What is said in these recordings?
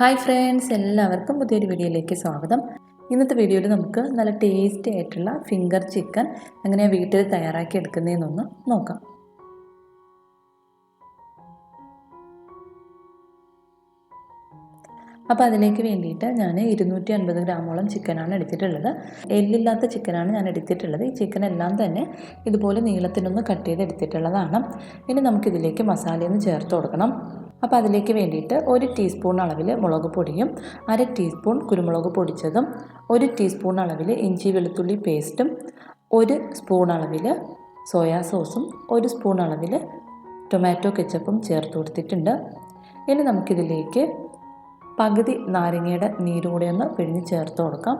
Hi friends എല്ലാവർക്കും പുതിയൊരു വീഡിയോയിലേക്ക് സ്വാഗതം. ഇന്നത്തെ വീഡിയോയിൽ നമുക്ക് നല്ല ടേസ്റ്റി ആയിട്ടുള്ള ഫിംഗർ ചിക്കൻ എങ്ങനെയാണ് വീട്ടിൽ തയ്യാറാക്കി എടുക്കുന്നതെന്നൊന്ന് നോക്കാം. അപ്പോൾ അതിലേക്ക് വേണ്ടിയിട്ട് ഞാൻ ഇരുന്നൂറ്റി അൻപത് ഗ്രാമോളം ചിക്കനാണ് എടുത്തിട്ടുള്ളത്. എല്ലില്ലാത്ത ചിക്കനാണ് ഞാൻ എടുത്തിട്ടുള്ളത്. ഈ ചിക്കൻ എല്ലാം തന്നെ ഇതുപോലെ നീളത്തിനൊന്ന് കട്ട് ചെയ്ത് എടുത്തിട്ടുള്ളതാണ് ഇനി നമുക്കിതിലേക്ക് മസാലയൊന്ന് ചേർത്ത് കൊടുക്കണം. അപ്പോൾ അതിലേക്ക് വേണ്ടിയിട്ട് ഒരു ടീസ്പൂൺ അളവിൽ മുളക് പൊടിയും അര ടീസ്പൂൺ കുരുമുളക് പൊടിച്ചതും ഒരു ടീസ്പൂൺ അളവിൽ ഇഞ്ചി വെളുത്തുള്ളി പേസ്റ്റും ഒരു സ്പൂൺ അളവിൽ സോയാ സോസും ഒരു സ്പൂൺ അളവിൽ ടൊമാറ്റോ കെച്ചപ്പും ചേർത്ത് കൊടുത്തിട്ടുണ്ട്. ഇനി നമുക്കിതിലേക്ക് പകുതി നാരങ്ങയുടെ നീരുകൂടെ ഒന്ന് പിഴിഞ്ഞ് ചേർത്ത് കൊടുക്കാം.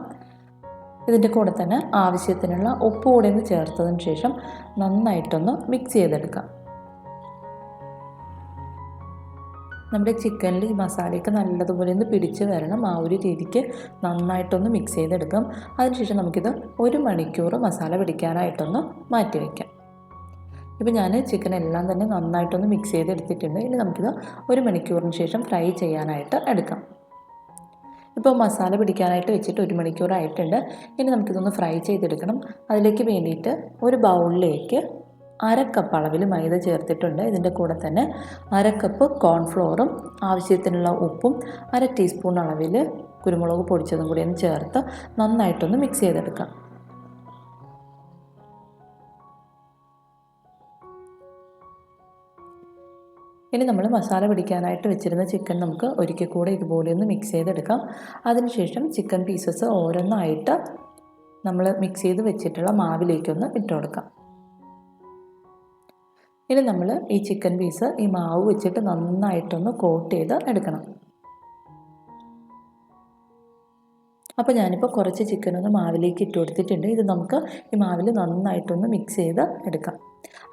ഇതിന്റെ കൂടെ തന്നെ ആവശ്യത്തിനുള്ള ഉപ്പ് കൂടെ ഒന്ന് ചേർത്തതിന് ശേഷം നന്നായിട്ടൊന്ന് മിക്സ് ചെയ്തെടുക്കാം. നമ്മുടെ ചിക്കനിൽ ഈ മസാലയൊക്കെ നല്ലതുപോലെ ഒന്ന് പിടിച്ച് വരണം. ആ ഒരു രീതിക്ക് നന്നായിട്ടൊന്ന് മിക്സ് ചെയ്തെടുക്കാം. അതിനുശേഷം നമുക്കിത് ഒരു മണിക്കൂർ മസാല പിടിക്കാനായിട്ടൊന്ന് മാറ്റി വയ്ക്കാം ഇപ്പോൾ ഞാൻ ചിക്കൻ എല്ലാം തന്നെ നന്നായിട്ടൊന്ന് മിക്സ് ചെയ്തെടുത്തിട്ടുണ്ട്. ഇനി നമുക്കിത് ഒരു മണിക്കൂറിന് ശേഷം ഫ്രൈ ചെയ്യാനായിട്ട് എടുക്കാം. ഇപ്പോൾ മസാല പിടിക്കാനായിട്ട് വെച്ചിട്ട് ഒരു മണിക്കൂറായിട്ടുണ്ട്. ഇനി നമുക്കിതൊന്ന് ഫ്രൈ ചെയ്തെടുക്കണം. അതിലേക്ക് വേണ്ടിയിട്ട് ഒരു ബൗളിലേക്ക് അര കപ്പ് അളവിൽ മൈദ ചേർത്തിട്ടുണ്ട്. ഇതിന്റെ കൂടെ തന്നെ അരക്കപ്പ് കപ്പ് കോൺഫ്ലോറും ആവശ്യത്തിനുള്ള ഉപ്പും അര ടീസ്പൂൺ അളവിൽ കുരുമുളക് പൊടിച്ചതും കൂടി ഒന്ന് ചേർത്ത് നന്നായിട്ടൊന്ന് മിക്സ് ചെയ്തെടുക്കാം. ഇനി നമ്മൾ മസാല പിടിക്കാനായിട്ട് വെച്ചിരുന്ന ചിക്കൻ നമുക്ക് ഒരിക്കൽ കൂടെ ഇതുപോലെ ഒന്ന് മിക്സ് ചെയ്തെടുക്കാം. അതിനുശേഷം ചിക്കൻ പീസസ് ഓരോന്നായിട്ട് നമ്മൾ മിക്സ് ചെയ്ത് വെച്ചിട്ടുള്ള മാവിലേക്കൊന്ന് ഇട്ട് കൊടുക്കാം ഇനി നമ്മൾ ഈ ചിക്കൻ പീസ് ഈ മാവ് വെച്ചിട്ട് നന്നായിട്ടൊന്ന് കോട്ട് ചെയ്ത് എടുക്കണം. അപ്പോൾ ഞാനിപ്പോൾ കുറച്ച് ചിക്കൻ ചിക്കനൊന്ന് മാവിലേക്ക് ഇട്ട് കൊടുത്തിട്ടുണ്ട്. ഇത് നമുക്ക് ഈ മാവിൽ നന്നായിട്ടൊന്ന് മിക്സ് ചെയ്ത് എടുക്കാം.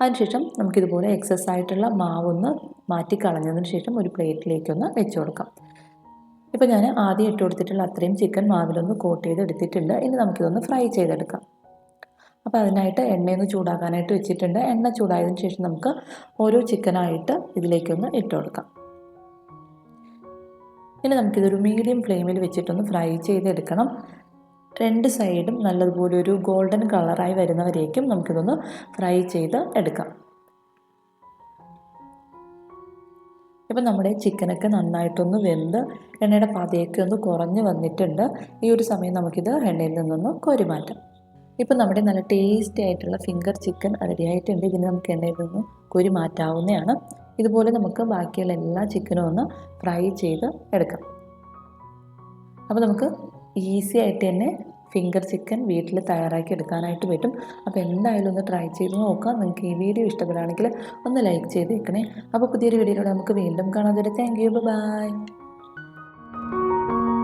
അതിനുശേഷം നമുക്കിതുപോലെ എക്സസ് ആയിട്ടുള്ള മാവൊന്ന് മാറ്റി കളഞ്ഞതിന് ശേഷം ഒരു പ്ലേറ്റിലേക്കൊന്ന് വെച്ച് കൊടുക്കാം. ഇപ്പോൾ ഞാൻ ആദ്യം ഇട്ട് കൊടുത്തിട്ടുള്ള അത്രയും ചിക്കൻ മാവിലൊന്ന് കോട്ട് ചെയ്ത് എടുത്തിട്ടുണ്ട്. ഇനി നമുക്കിതൊന്ന് ഫ്രൈ ചെയ്തെടുക്കാം. അപ്പോൾ അതിനായിട്ട് എണ്ണയൊന്ന് ചൂടാക്കാനായിട്ട് വെച്ചിട്ടുണ്ട്. എണ്ണ ചൂടായതിനു ശേഷം നമുക്ക് ഓരോ ചിക്കനായിട്ട് ഇതിലേക്കൊന്ന് ഇട്ട് കൊടുക്കാം. ഇനി നമുക്കിതൊരു മീഡിയം ഫ്ലെയിമിൽ വെച്ചിട്ടൊന്ന് ഫ്രൈ ചെയ്തെടുക്കണം. രണ്ട് സൈഡും നല്ലതുപോലെ ഒരു ഗോൾഡൻ കളറായി വരുന്നവരേക്കും നമുക്കിതൊന്ന് ഫ്രൈ ചെയ്ത് എടുക്കാം. ഇപ്പം നമ്മുടെ ചിക്കനൊക്കെ നന്നായിട്ടൊന്ന് വെന്ത് എണ്ണയുടെ പതയൊക്കെ ഒന്ന് കുറഞ്ഞ് വന്നിട്ടുണ്ട്. ഈ ഒരു സമയം നമുക്കിത് എണ്ണയിൽ നിന്നൊന്ന് കോരി മാറ്റാം ഇപ്പം നമ്മുടെ നല്ല ടേസ്റ്റി ആയിട്ടുള്ള ഫിംഗർ ചിക്കൻ റെഡി ആയിട്ടുണ്ട്. ഇതിന് നമുക്ക് എണ്ണയിൽ നിന്ന് കോരി മാറ്റാവുന്നതാണ്. ഇതുപോലെ നമുക്ക് ബാക്കിയുള്ള എല്ലാ ചിക്കനും ഒന്ന് ഫ്രൈ ചെയ്ത് എടുക്കാം. അപ്പോൾ നമുക്ക് ഈസി ആയിട്ട് തന്നെ ഫിംഗർ ചിക്കൻ വീട്ടിൽ തയ്യാറാക്കി എടുക്കാനായിട്ട് പറ്റും. അപ്പോൾ എന്തായാലും ഒന്ന് ട്രൈ ചെയ്ത് നോക്കാം. നിങ്ങൾക്ക് ഈ വീഡിയോ ഇഷ്ടപ്പെടുകയാണെങ്കിൽ ഒന്ന് ലൈക്ക് ചെയ്തേക്കണേ. അപ്പോൾ പുതിയൊരു വീഡിയോയിലൂടെ നമുക്ക് വീണ്ടും കാണാൻ തരും താങ്ക് യു ബൈ